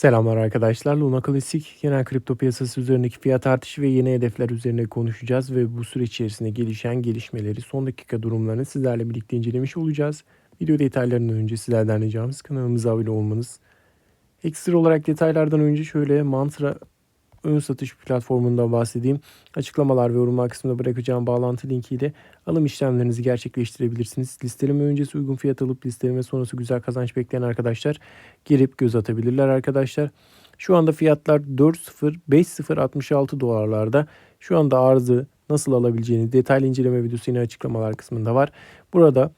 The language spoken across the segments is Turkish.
Selamlar arkadaşlar. Luna Klasik genel kripto piyasası üzerindeki fiyat artışı ve yeni hedefler üzerine konuşacağız ve bu süreç içerisinde gelişen gelişmeleri, son dakika durumlarını sizlerle birlikte incelemiş olacağız. Video detaylarından önce sizlerden ricamız kanalımıza abone olmanız. Ekstra olarak detaylardan önce şöyle mantra ön satış platformundan bahsedeyim. Açıklamalar ve yorumlar kısmında bırakacağım bağlantı linkiyle alım işlemlerinizi gerçekleştirebilirsiniz. Listeleme öncesi uygun fiyat alıp listeleme sonrası güzel kazanç bekleyen arkadaşlar girip göz atabilirler arkadaşlar. Şu anda fiyatlar 4.0 5.066 dolarlarda. Şu anda arzı nasıl alabileceğini detaylı inceleme videosu yine açıklamalar kısmında var. Burada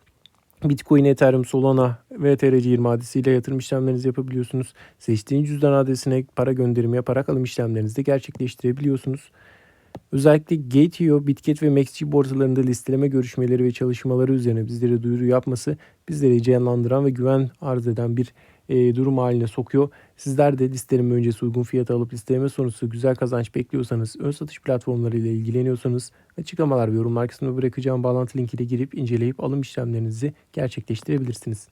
Bitcoin, Ethereum, Solana ve TRC20 adresiyle yatırım işlemlerinizi yapabiliyorsunuz. Seçtiğiniz cüzdan adresine para gönderimi yaparak alım işlemlerinizi de gerçekleştirebiliyorsunuz. Özellikle Gate.io, Bitget ve MaxG borsalarında listeleme görüşmeleri ve çalışmaları üzerine bizlere duyuru yapması bizleri heyecanlandıran ve güven arz eden bir e, durum haline sokuyor. Sizler de listeleme öncesi uygun fiyata alıp listeleme sonrası güzel kazanç bekliyorsanız, ön satış platformları ile ilgileniyorsanız açıklamalar ve yorumlar kısmına bırakacağım bağlantı linkiyle girip inceleyip alım işlemlerinizi gerçekleştirebilirsiniz.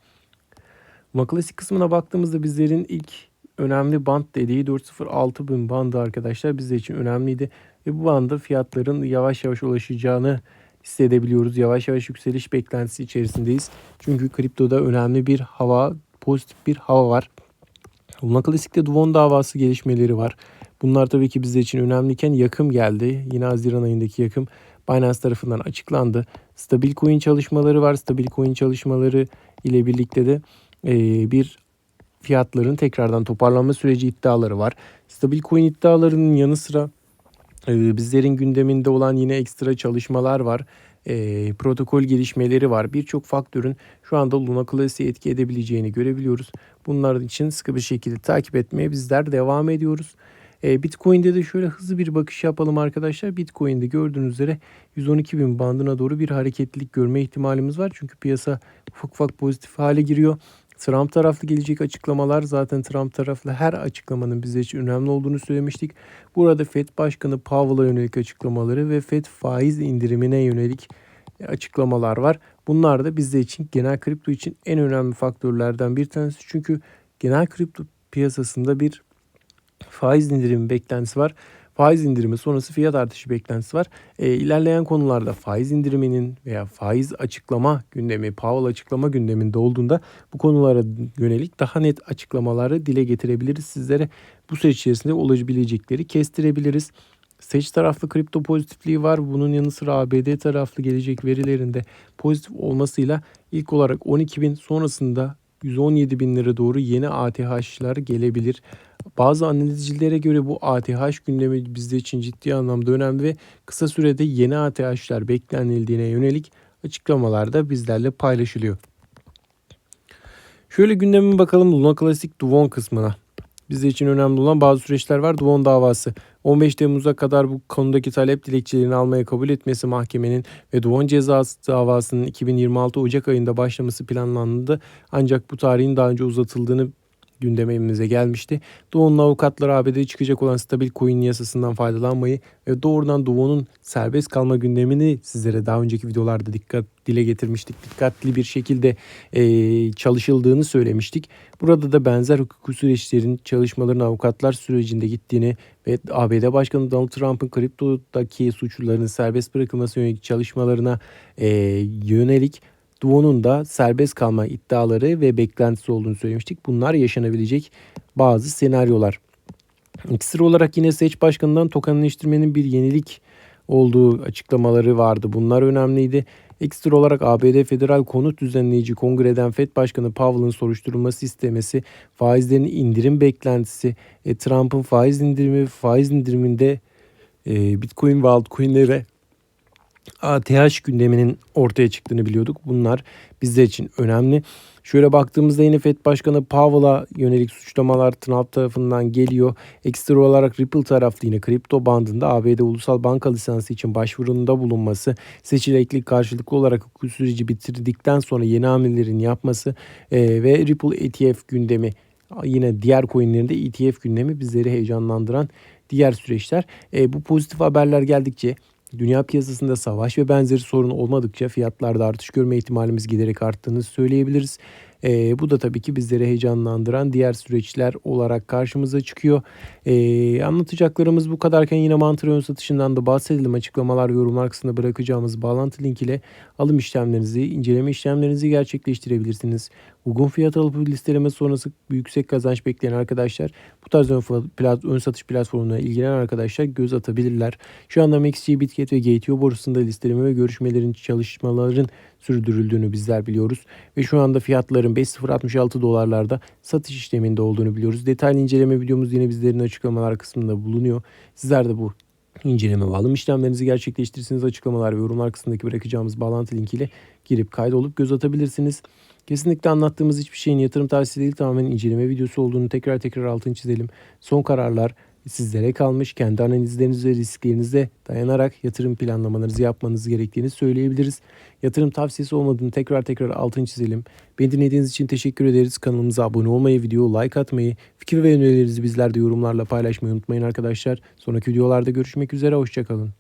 Buna klasik kısmına baktığımızda bizlerin ilk önemli band dediği 406 bin bandı arkadaşlar bizler için önemliydi. Ve bu banda fiyatların yavaş yavaş ulaşacağını hissedebiliyoruz. Yavaş yavaş yükseliş beklentisi içerisindeyiz. Çünkü kriptoda önemli bir hava, pozitif bir hava var. Luna Klasik'te Duvon davası gelişmeleri var. Bunlar tabii ki bizler için önemliyken yakım geldi. Yine Haziran ayındaki yakım Binance tarafından açıklandı. Stabil coin çalışmaları var. Stabil coin çalışmaları ile birlikte de bir fiyatların tekrardan toparlanma süreci iddiaları var. Stabil coin iddialarının yanı sıra e, bizlerin gündeminde olan yine ekstra çalışmalar var. E, protokol gelişmeleri var. Birçok faktörün şu anda Luna Classic'i etki edebileceğini görebiliyoruz. Bunlar için sıkı bir şekilde takip etmeye bizler devam ediyoruz. E, Bitcoin'de de şöyle hızlı bir bakış yapalım arkadaşlar. Bitcoin'de gördüğünüz üzere 112 bin bandına doğru bir hareketlilik görme ihtimalimiz var. Çünkü piyasa ufak ufak pozitif hale giriyor. Trump taraflı gelecek açıklamalar zaten Trump taraflı her açıklamanın bize için önemli olduğunu söylemiştik. Burada FED Başkanı Powell'a yönelik açıklamaları ve FED faiz indirimine yönelik açıklamalar var. Bunlar da bizde için genel kripto için en önemli faktörlerden bir tanesi. Çünkü genel kripto piyasasında bir faiz indirimi beklentisi var faiz indirimi sonrası fiyat artışı beklentisi var. E, ilerleyen konularda faiz indiriminin veya faiz açıklama gündemi, Powell açıklama gündeminde olduğunda bu konulara yönelik daha net açıklamaları dile getirebiliriz. Sizlere bu süreç içerisinde olabilecekleri kestirebiliriz. Seç taraflı kripto pozitifliği var. Bunun yanı sıra ABD taraflı gelecek verilerinde pozitif olmasıyla ilk olarak 12 bin sonrasında 117 bin lira doğru yeni ATH'lar gelebilir. Bazı analizcilere göre bu ATH gündemi bizde için ciddi anlamda önemli ve kısa sürede yeni ATH'lar beklenildiğine yönelik açıklamalarda bizlerle paylaşılıyor. Şöyle gündemine bakalım Luna Classic Duvon kısmına. Bizde için önemli olan bazı süreçler var. Duvon davası. 15 Temmuz'a kadar bu konudaki talep dilekçelerini almaya kabul etmesi mahkemenin ve Duvon cezası davasının 2026 Ocak ayında başlaması planlandı. Ancak bu tarihin daha önce uzatıldığını gündemimize gelmişti. Doğu'nun avukatları ABD'ye çıkacak olan stabil coin yasasından faydalanmayı ve doğrudan Doğu'nun serbest kalma gündemini sizlere daha önceki videolarda dikkat dile getirmiştik. Dikkatli bir şekilde e, çalışıldığını söylemiştik. Burada da benzer hukuki süreçlerin çalışmaların avukatlar sürecinde gittiğini ve ABD Başkanı Donald Trump'ın kriptodaki suçluların serbest bırakılması yönelik çalışmalarına e, yönelik Duo'nun da serbest kalma iddiaları ve beklentisi olduğunu söylemiştik. Bunlar yaşanabilecek bazı senaryolar. Ekstra olarak yine seç başkanından tokenleştirmenin bir yenilik olduğu açıklamaları vardı. Bunlar önemliydi. Ekstra olarak ABD Federal Konut Düzenleyici Kongreden FED Başkanı Powell'ın soruşturulması istemesi, faizlerin indirim beklentisi, e, Trump'ın faiz indirimi, faiz indiriminde e, Bitcoin ve altcoin'lere ATH gündeminin ortaya çıktığını biliyorduk. Bunlar bizler için önemli. Şöyle baktığımızda yine FED Başkanı Powell'a yönelik suçlamalar Trump tarafından geliyor. Ekstra olarak Ripple taraflı yine kripto bandında ABD ulusal banka lisansı için başvurunda bulunması, seçileklik karşılıklı olarak hukuk süreci bitirdikten sonra yeni hamlelerin yapması e, ve Ripple ETF gündemi yine diğer coinlerinde ETF gündemi bizleri heyecanlandıran diğer süreçler. E, bu pozitif haberler geldikçe Dünya piyasasında savaş ve benzeri sorun olmadıkça fiyatlarda artış görme ihtimalimiz giderek arttığını söyleyebiliriz. Ee, bu da tabii ki bizleri heyecanlandıran diğer süreçler olarak karşımıza çıkıyor. Ee, anlatacaklarımız bu kadarken yine mantıra ön satışından da bahsedelim. Açıklamalar ve yorumlar kısmında bırakacağımız bağlantı link ile alım işlemlerinizi, inceleme işlemlerinizi gerçekleştirebilirsiniz. Uygun fiyat alıp listeleme sonrası yüksek kazanç bekleyen arkadaşlar bu tarz ön, plat, ön satış platformuna ilgilenen arkadaşlar göz atabilirler. Şu anda MaxG, Bitget ve GTO borsasında listeleme ve görüşmelerin çalışmaların sürdürüldüğünü bizler biliyoruz. Ve şu anda fiyatların 5.066 dolarlarda satış işleminde olduğunu biliyoruz. Detaylı inceleme videomuz yine bizlerin açıklamalar kısmında bulunuyor. Sizler de bu inceleme ve alım işlemlerinizi gerçekleştirirsiniz. Açıklamalar ve yorumlar kısmındaki bırakacağımız bağlantı linkiyle girip kaydolup göz atabilirsiniz. Kesinlikle anlattığımız hiçbir şeyin yatırım tavsiyesi değil tamamen inceleme videosu olduğunu tekrar tekrar altını çizelim. Son kararlar sizlere kalmış. Kendi analizleriniz ve risklerinize dayanarak yatırım planlamalarınızı yapmanız gerektiğini söyleyebiliriz. Yatırım tavsiyesi olmadığını tekrar tekrar altını çizelim. Beni dinlediğiniz için teşekkür ederiz. Kanalımıza abone olmayı, video like atmayı, fikir ve önerilerinizi bizlerde yorumlarla paylaşmayı unutmayın arkadaşlar. Sonraki videolarda görüşmek üzere. Hoşçakalın.